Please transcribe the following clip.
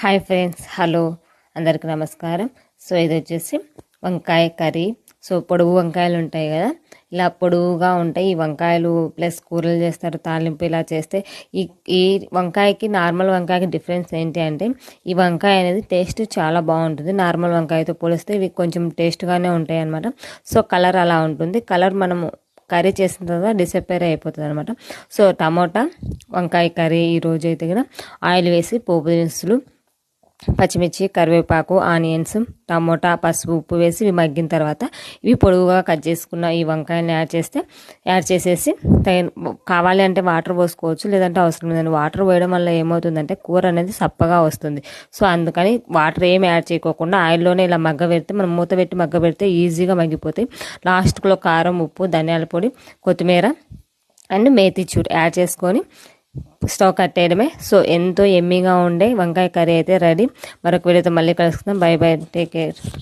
Hi friends hello. అందరికి నమస్కారం. So ఇది వచ్చేసి వంకాయ కర్రీ. సో పొడుగు వంకాయలు ఉంటాయి కదా. ఇలా పొడుగుగా ఉంటాయి. ఈ వంకాయలు ప్లస్ కూరలు చేస్తారు తాలింపు ఇలా చేస్తే ఈ ఈ వంకాయకి నార్మల్ వంకాయకి డిఫరెన్స్ ఏంటి అంటే ఈ వంకాయ అనేది టేస్ట్ చాలా బాగుంటుంది. నార్మల్ వంకాయతో పోలిస్తే ఇవి కొంచెం టేస్ట్గానే ఉంటాయి అనమాట సో కలర్ అలా ఉంటుంది. కలర్ మనము కర్రీ చేసిన తర్వాత డిసప్పేర్ అయిపోతుంది అనమాట సో టమోటా వంకాయ కర్రీ ఈ రోజు అయితే కదా. ఆయిల్ వేసి పోపు దినుసులు పచ్చిమిర్చి కరివేపాకు ఆనియన్స్ టమోటా పసుపు ఉప్పు వేసి ఇవి మగ్గిన తర్వాత ఇవి పొడుగుగా కట్ చేసుకున్న ఈ వంకాయలను యాడ్ చేస్తే యాడ్ చేసేసి తగిన కావాలి అంటే వాటర్ పోసుకోవచ్చు లేదంటే అవసరం లేదండి. వాటర్ పోయడం వల్ల ఏమవుతుందంటే కూర అనేది సప్పగా వస్తుంది. సో అందుకని వాటర్ ఏం యాడ్ చేయకోకుండా ఆయిల్లోనే ఇలా మగ్గ పెడితే మనం మూత పెట్టి మగ్గ పెడితే ఈజీగా మగ్గిపోతాయి. లాస్ట్లో కారం ఉప్పు ధనియాల పొడి కొత్తిమీర అండ్ మేతి చూడు యాడ్ చేసుకొని స్టాక్ కట్టేయడమే. సో ఎంతో ఎమ్మీగా ఉండే వంకాయ కర్రీ అయితే రెడీ. మరొక వీడియోతో మళ్ళీ కలుసుకుందాం. Bye bye. Take care.